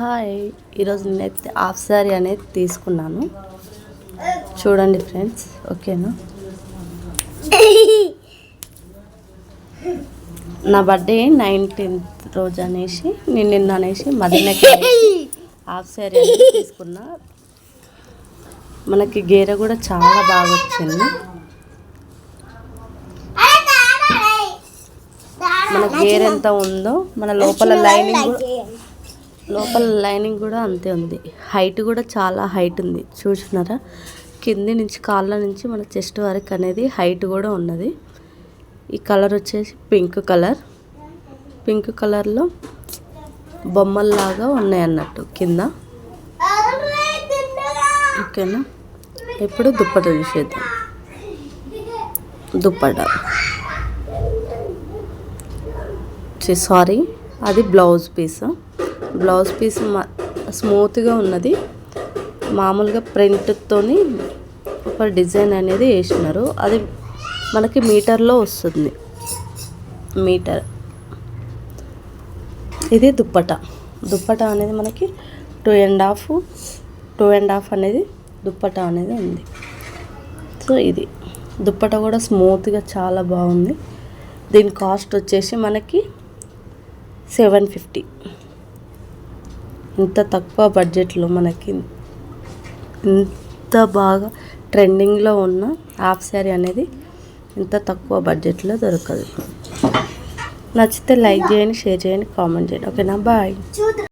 Hi. ఈరోజు నేనైతే half sari అనేది తీసుకున్నాను. చూడండి ఫ్రెండ్స్. ఓకేనా? నా బర్త్డే నైన్టీన్త్ రోజు అనేసి నేను నిన్న అనేసి మదనకి హాఫ్ శారీ అనేది తీసుకున్నా. మనకి గేర కూడా చాలా బాగా వచ్చింది. మన గేర్ ఎంత ఉందో మన లోపల లైనింగ్ కూడా లోపల లైనింగ్ కూడా అంతే ఉంది. హైట్ కూడా చాలా హైట్ ఉంది. చూసినారా కింది నుంచి కాళ్ళ నుంచి మన చెస్ట్ వరకు అనేది హైట్ కూడా ఉన్నది. ఈ కలర్ వచ్చేసి పింక్ కలర్. పింక్ కలర్లో బొమ్మల్లాగా ఉన్నాయి అన్నట్టు. కింద. ఓకేనా? ఇప్పుడు దుప్పట చూసేద్దాం దుప్పట. సారీ. అది బ్లౌజ్ పీస్. బ్లౌజ్ పీస్ స్మూత్గా ఉన్నది. మామూలుగా ప్రింట్తోని ఒక డిజైన్ అనేది వేసినారు. అది మనకి మీటర్లో వస్తుంది. మీటర్. ఇది దుప్పట. దుప్పట అనేది మనకి two and half two and half అనేది దుప్పట అనేది ఉంది. సో ఇది. దుప్పట కూడా స్మూత్గా చాలా బాగుంది. దీని కాస్ట్ వచ్చేసి మనకి సెవెన్ ఫిఫ్టీ. ఇంత తక్కువ బడ్జెట్లో మనకి ఇంత బాగా ట్రెండింగ్లో ఉన్న హాఫ్ శారీ అనేది ఇంత తక్కువ బడ్జెట్లో దొరకదు. నచ్చితే లైక్ చేయండి షేర్ చేయండి కామెంట్ చేయండి. ఓకేనా? బాయ్.